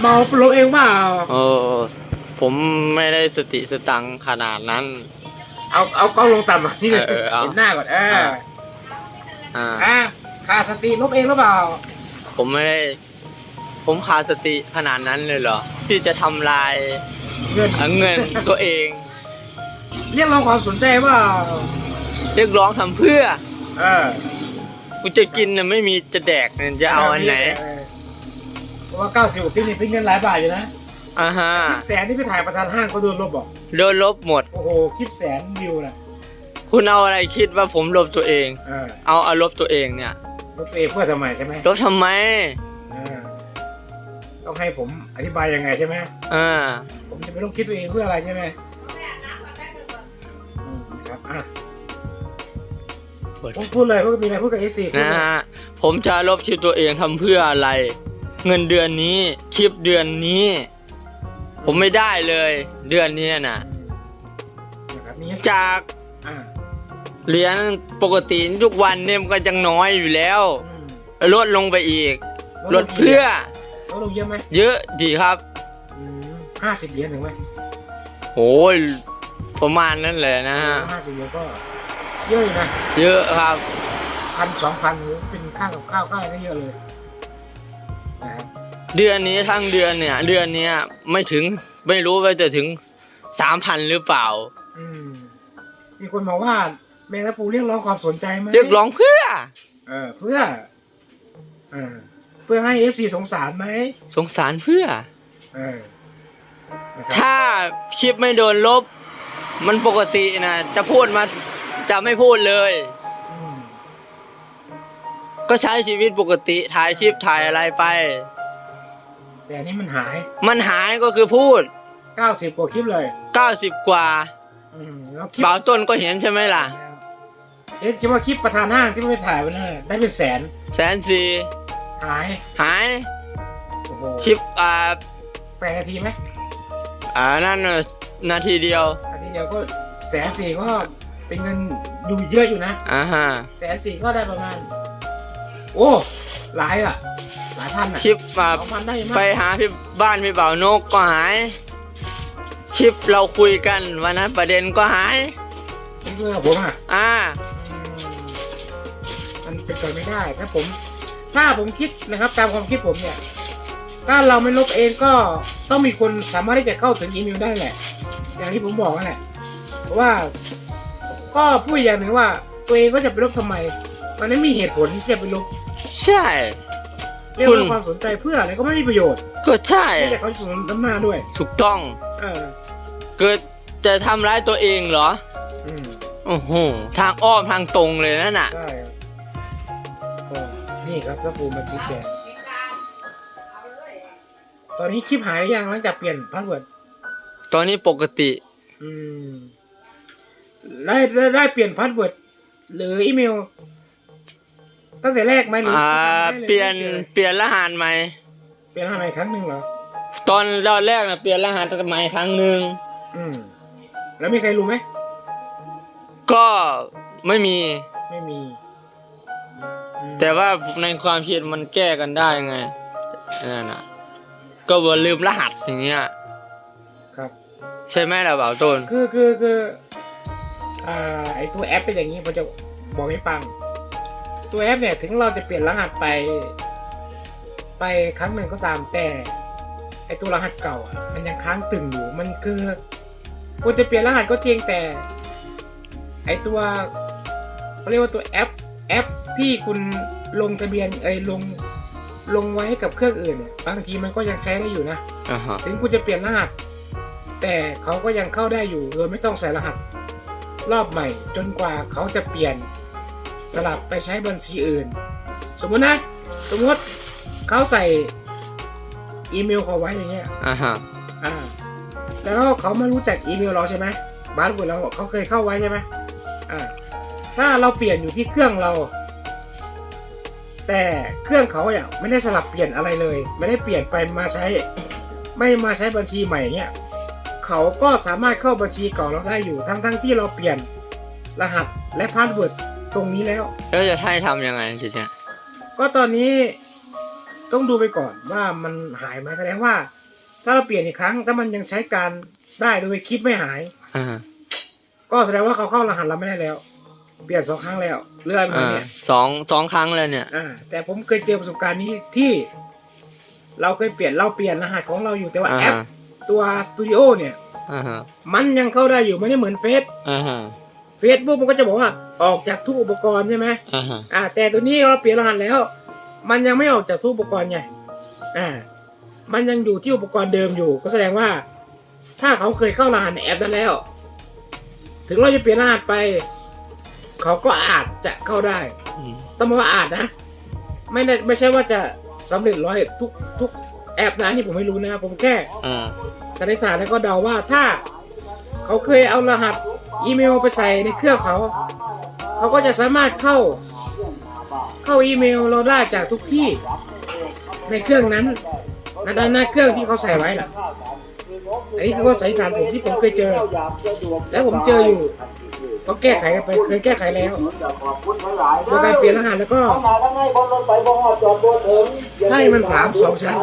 เมาลบเองเปล่าเออผมไม่ได้สติสตังค์ขนาดนั้น เอาเอากล้องลงต่ำหน่อยนี่เออเออเอา เห็นหน้าก่อนเอออะอ่า อะขาดสติลบเองหรือเปล่าผมไม่ได้ ผมขาดสติขนาดนั้นเลยเหรอ ที่จะทำลายเงินเงินตัวเอง เรียกร้องความสนใจเปล่าเรียกร้องทำเพื่อ เออกูจะกินน่ะไม่มีจะแดกเนี่ยจะเอาอันไหน เเพราะว่าเก้าสิบกว่าคลิปนี่เป็นเงินหลายบาทอยู่นะอ่าฮะคลิปแสนที่ไปถ่ายประธานห้างก็โดนลบบอกโดนลบหมด โอ้โหคลิปแสนวิวนะคุณเอาอะไรคิดว่าผมลบตัวเอง เออเอาเอาลบตัวเองเนี่ย ลบตัวเองเพื่อทำไมใช่ไหมลบทำไมเออต้องให้ผมอธิบายยังไงใช่ไหมอ่าผมจะไม่ต้องคิดตัวเองเพื่ออะไรใช่ไหมอืมครับอะผมพูดเลยพูดมีอะไรพูดกับเอซีนะฮะผมจะลบคลิปตัวเองทำเพื่ออะไร เงินเดือนนี้คลิปเดือนนี้ ผมไม่ได้เลย เดือนนี้น่ะนะครับนี่จากอ่าเหรียญปกติทุกวันเนี่ยมันก็ยังน้อยอยู่แล้ว อืมลดลงไปอีก ลดเพื่อ ลดลงเยอะไหมเยอะดีครับ ห้าสิบเหรียญถึงไหมโอ้ยประมาณนั้นเลยนะฮะ ห้าสิบเหรียญก็เยอะอยู่นะเยอะครับ พันสองพันเป็นค่ากับข้าวค่าอะไรก็เยอะเลยนะครับ เดือนนี้ทั้งเดือนเนี่ย เดือนเนี้ยไม่ถึงไม่รู้ว่าจะถึงสามพันหรือเปล่า อืมมีคนบอกว่าแมงตะปูเรียกร้องความสนใจไหมเรียกร้องเพื่อ เออ เพื่อเออเพื่อให้เอฟซีสงสารไหมสงสารเพื่อ เออนะครับถ้าคลิปไม่โดนลบ มันปกตินะจะพูดมาจะไม่พูดเลย อืม ก็ใช้ชีวิตปกติถ่ายคลิปถ่ายอะไรไป แต่อันนี้มันหาย มันหายก็คือพูดเก้าสิบกว่าคลิปเลย 90 กว่าอืมแล้วคลิปบ่าวต้นก็เห็นใช่ไหมล่ะ เอ๊ะคิดว่าคลิปประธานห้างที่ไม่ไปถ่ายวันนั้นได้เป็นแสนแสนสี่หายหาย โอ้โหคลิปอ่าแปดนาทีไหมอ่านั่นน่ะนาทีเดียวนาทีเดียวก็แสนสี่ก็เป็นเงินอยู่เยอะอยู่นะ อ่าฮะแสนสี่ก็ได้ประมาณ โอ้หลายอะ หลายพันอะคลิปมาสองพันได้ไหมไปหาพี่บ้านพี่บ่าวนกก็หาย คลิปเราคุยกันวันนั้นประเด็นก็หายนี่เพื่อนผมอะอ่าอืมมันเป็นไปไม่ได้ถ้าผม ถ้าผมคิดนะครับ ตามความคิดผมเนี่ย ถ้าเราไม่ลบเองก็ต้องมีคนสามารถที่จะเข้าถึงอีเมลได้แหละ อย่างที่ผมบอกนั่นแหละเพราะว่า ก็พูดอย่างหนึ่งว่า ตัวเองก็จะไปลบทำไม มันไม่มีเหตุผลที่จะไปลบ ใช่ เรียกคุณ ว่าความสนใจเพื่ออะไรก็ไม่มีประโยชน์ก็ใช่ ไม่แต่เขาจะสนน้ำหน้าด้วยถูกต้อง เออเกิดจะทำร้ายตัวเองเหรอ อืมโอ้โห ทางอ้อมทางตรงเลยนั่นน่ะ ใช่ครับก็นี่ครับพระครูมาชี้แจงตอนนี้คลิปหายหรือยังหลังจากเปลี่ยนพาสเวิร์ดตอนนี้ปกติ อืมได้ได้ได้เปลี่ยนพาสเวิร์ดหรืออีเมล ตั้งแต่แรกไหมหรืออ่าได้เปลี่ยนไม่เปลี่ยนรหัสใหม่เปลี่ยนทำไมครั้งหนึ่งเหรอตอนตอนแรกนะเปลี่ยนรหัสใหม่ครั้งหนึ่งอืมแล้วมีใครรู้ไหมก็ไม่มีไม่มีอืมแต่ว่าในความคิดมันแก้กันได้ไงนั่นน่ะ ก็ว่าลืมรหัสอย่างเงี้ยครับ ใช่ไหมล่ะบ่าวต้นคือคือคืออ่าไอตัวแอปเป็นอย่างนี้ผมจะบอกให้ฟัง ตัวแอปเนี่ยถึงเราจะเปลี่ยนรหัสไป ไปครั้งหนึ่งก็ตามแต่ไอตัวรหัสเก่าอะมันยังค้างตึงอยู่มันคือคุณจะเปลี่ยนรหัสก็จริงแต่ ไอตัวเขาเรียกว่าตัวแอปแอปที่คุณลงทะเบียนเอ้ยลงลงไว้ให้กับเครื่องอื่นเนี่ยบางทีมันก็ยังใช้ได้อยู่นะอ่าฮะถึงคุณจะเปลี่ยนรหัส แต่เขาก็ยังเข้าได้อยู่โดยไม่ต้องใส่รหัส รอบใหม่จนกว่าเขาจะเปลี่ยน สลับไปใช้บัญชีอื่น สมมตินะ สมมติเขาใส่อีเมลเขาไว้อย่างเงี้ยอ่าฮะอ่า แล้วเขาไม่รู้จักอีเมลเราใช่ไหมบ้านเราเขาเคยเข้าไว้ใช่ไหมอ่า ถ้าเราเปลี่ยนอยู่ที่เครื่องเรา แต่เครื่องเขาเนี่ยไม่ได้สลับเปลี่ยนอะไรเลย ไม่ได้เปลี่ยนไปมาใช้ ไม่มาใช้บัญชีใหม่เนี่ยเขาก็สามารถเข้าบัญชีเก่าเราได้อยู่ทั้งทั้งที่เราเปลี่ยนรหัสและพาสเวิร์ด ตรงนี้แล้ว แล้วจะให้ทำยังไงทีเนี้ยก็ตอนนี้ตต้องดูไปก่อนว่ามันหายไหมแสดงว่า ถ้าเราเปลี่ยนอีกครั้ง ถ้ามันยังใช้การได้โดยคลิปไม่หาย อ่าก็แสดงว่าเขาเข้ารหัสเราไม่ได้แล้ว เปลี่ยนสองครั้งแล้วเลื่อนมาอ่าเนี่ย สองสองครั้งเลยเนี่ย อ่าแต่ผมเคยเจอประสบการณ์นี้ที่ เราเคยเปลี่ยนเราเปลี่ยนรหัสของเราอยู่แต่ว่าอ่าแอป ตัวสตูดิโอเนี่ย อ่าฮะมันยังเข้าได้อยู่ไม่ได้เหมือนเฟซอ่าฮะ เฟซบุ๊กมันก็จะบอกว่าออกจากทุกอุปกรณ์ใช่ไหมอ่าฮะอ่า แต่ตัวนี้เราเปลี่ยนรหัสแล้ว มันยังไม่ออกจากทุกอุปกรณ์ไงอ่า มันยังอยู่ที่อุปกรณ์เดิมอยู่ ก็แสดงว่า ถ้าเขาเคยเข้ารหัสในแอปนั้นแล้ว ถึงเราจะเปลี่ยนรหัสไป เขาก็อาจจะเข้าได้ อืมต้องบอกว่าอาจนะ ไม่ได้ไม่ใช่ว่าจะสำเร็จร้อยทุกทุกแอปนะนี่ผมไม่รู้นะครับผมแค่ อ่าสันนิษฐานแล้วก็เดาว่าถ้าเขาเคยเอารหัส อีเมลไปใส่ในเครื่องเขา เขาก็จะสามารถเข้า เข้าอีเมลเราได้จากทุกที่ในเครื่องนั้นในด้านหน้าเครื่องที่เขาใส่ไว้ล่ะอันนี้คือข้อสันนิษฐานผมที่ผมเคยเจอ แล้วผมเจออยู่ก็แก้ไขกันไปเคยแก้ไขแล้วโดยการเปลี่ยนรหัสแล้วก็ให้มันถามสองชั้น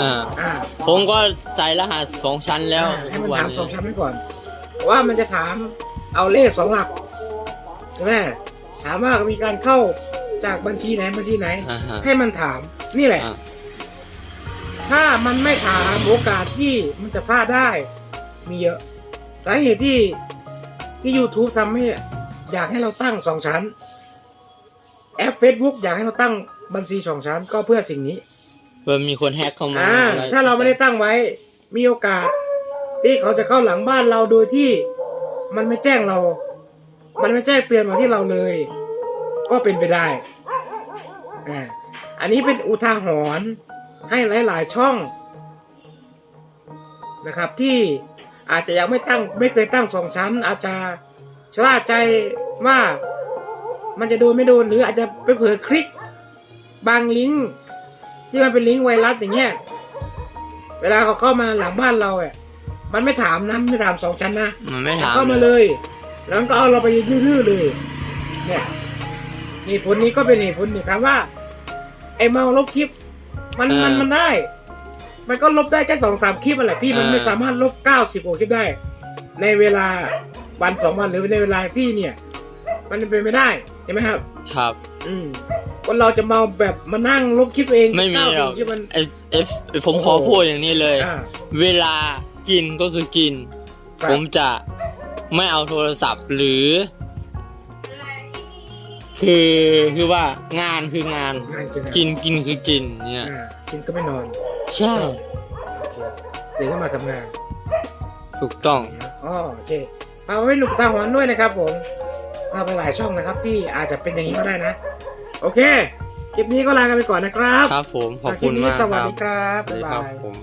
อ่าอ่าผมก็ใส่รหัสสองชั้นแล้วอ่าให้มันทุกวัถามนี้สองชั้นไว้ก่อน ว่ามันจะถามเอาเลขสองหลักใช่ไหมถามว่ามีการเข้าจากบัญชีไหนบัญชีไหน อ่าฮะ ให้มันถามนี่แหละ อ่าถ้ามันไม่ถามโอกาสที่มันจะพลาดได้ มีเยอะ สาเหตุที่ที่ YouTube ทำให้อยากให้เราตั้งสองชั้น แอป Facebook อยากให้เราตั้งบัญชีสองชั้น ก็เพื่อสิ่งนี้เพื่อมีคนแฮกเข้ามาอ่า อะไรถ้าเราไม่ได้ตั้งไว้มีโอกาส ที่เขาจะเข้าหลังบ้านเราโดยที่มันไม่แจ้งเรา มันไม่แจ้งเตือนมาที่เราเลย ก็เป็นไปได้อ่าอันนี้เป็นอุทาหรณ์ให้หลาย ๆ ช่องนะครับ ที่อาจจะยังไม่ตั้งไม่เคยตั้งสองชั้น อาจจะชะล่าใจว่ามันจะโดนไม่โดนหรืออาจจะไปเผลอคลิกบางลิงก์ที่มันเป็นลิงก์ไวรัสอย่างเงี้ย เวลาเขาเข้ามาหลังบ้านเราอะ มันไม่ถามนะไม่ถามสองชั้นนะมันไม่ถามเข้ามาเลย แล้วมันก็เอาเราไปดื้อๆเลย เนี่ยเหตุผลนี้ก็เป็นเหตุผลหนึ่งครับว่า ไอ้เมาลบคลิป มันมันมันได้ มันก็ลบได้แค่สองสามคลิปอะไรพี่มันไม่สามารถลบเก้าสิบกว่าคลิปได้ ในเวลาวันสองวันหรือในเวลาที่เนี่ย มันเป็นไม่ได้ใช่ไหมครับ ครับ อืมคนเราจะเมาแบบมานั่งลบคลิปเองไม่มีหรอก90คลิปมันเอฟเอฟผมขอพูดอย่างนี้เลยอ่าเวลา กินก็คือกิน ครับ ผมจะไม่เอาโทรศัพท์หรือ คือคือว่างานคืองาน งานกินกินกินคือกินเนี่ยอ่ากินก็ไม่นอนใช่โอเคเดี๋ยวก็มาทำงานถูกต้อง อ๋อโอเคเอาไว้หนุกตาหอนด้วยนะครับผมเราไปหลายช่องนะครับ ที่อาจจะเป็นอย่างนี้ก็ได้นะ โอเคคลิปนี้ก็ลากันไปก่อนนะครับครับผมขอบคคุลิปณนี้มากสควัสรับดีครับสวัสบ๊ายดีครับาย ผม